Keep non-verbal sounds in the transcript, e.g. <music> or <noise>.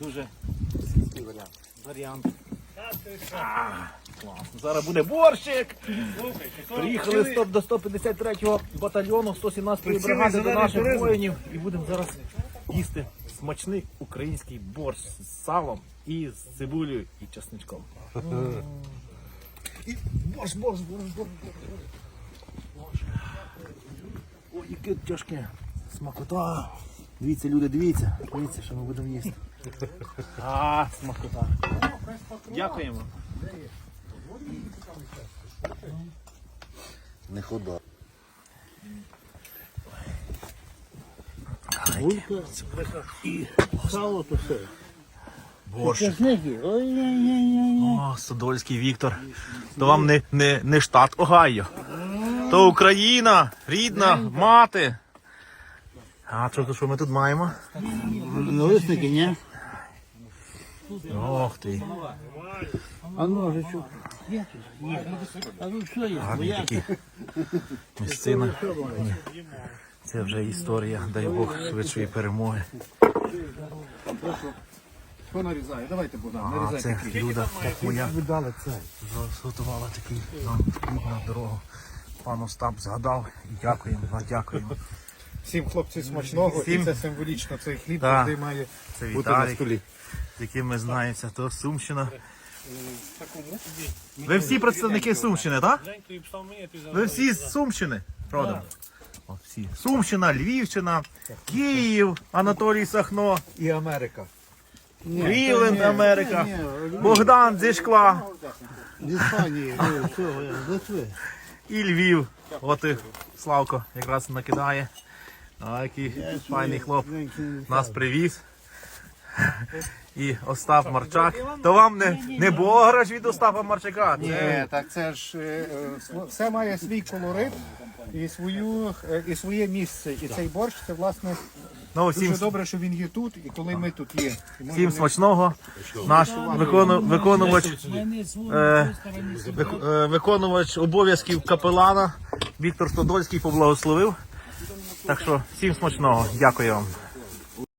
Дуже сільський варіант. Варіант. Класно. Зараз буде борщик. Приїхали до 153-го батальйону 117-ї бригади до наших воїнів і будемо зараз їсти смачний український борщ з салом і з цибулею і чесничком. І борщ, борщ, борщ, борщ, борщ. Ой, яке тяжке. Смакота. Дивіться, люди, дивіться. Дивіться, що ми будемо їсти. А, смакота. Дякуємо. Не худа. Сало то все. Борщ. О, Содольський Віктор. То вам не, не, не штат Огайо. То Україна, рідна, мати. А що, то що ми тут маємо? Налисники, ні? Ох ти. А ножичок. Є тут? Є. А тут що є? Гарні такі місцина. Це вже історія, дай Бог, швидшої перемоги. Хто нарізає? Давайте, Богдан, А це Люда, це. зготувала такий нам на дорогу. Пан Остап згадав дякуємо, дякуємо. Всім хлопці смачного Всім. і це символічно. Цей хліб Так. завжди має Це бути на столі. з яким ми знаємося, то Сумщина. Ви всі представники Сумщини, так? Ви всі з Сумщини, правда? О, всі. Сумщина, Львівщина, Київ, Анатолій Сахно, І Америка. Рівленд, Америка, Богдан зі шкла З Іспанії. <laughs> і Львів. От і Славко якраз накидає. А, який файний хлоп нас привіз. І Остап Марчак. То вам не, не бограш від Остапа Марчака. Ні, так це ж е, е, все має свій колорит і свою е, і своє місце. І цей борщ це власне ну, дуже добре, що він є тут, і коли ми тут є. Всім смачного. Наш викону, виконувач, е, виконувач обов'язків капелана Віктор Стодольський поблагословив. Так що всім смачного. Дякую вам.